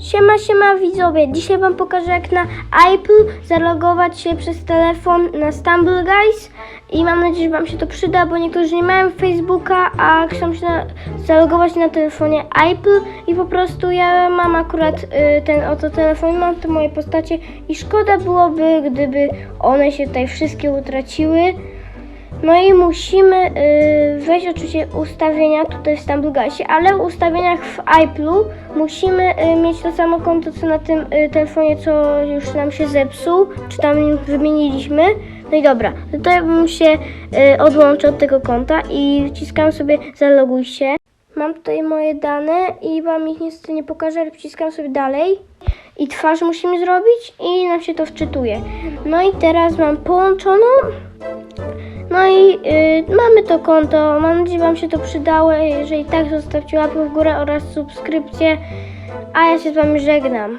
Siema, siema widzowie. Dzisiaj wam pokażę jak na Apple zalogować się przez telefon na Stumble Guys i mam nadzieję, że wam się to przyda, bo niektórzy nie mają Facebooka, a chcą się na, zalogować na telefonie Apple i po prostu ja mam akurat y, ten oto telefon, mam te moje postacie i szkoda byłoby, gdyby one się tutaj wszystkie utraciły. No i musimy y, wejść oczywiście ustawienia tutaj w Stumble Guysie, ale w ustawieniach w iPlu musimy y, mieć to samo konto co na tym y, telefonie, co już nam się zepsuł, czy tam wymieniliśmy. No i dobra, to ja bym się odłączył od tego konta i wciskam sobie zaloguj się. Mam tutaj moje dane i wam ich niestety nie pokażę, ale wciskam sobie dalej. I twarz musimy zrobić i nam się to wczytuje. No i teraz mam połączoną no i y, mamy to konto. Mam nadzieję, Wam się to przydało. Jeżeli tak, zostawcie łapkę w górę oraz subskrypcję. A ja się z Wami żegnam.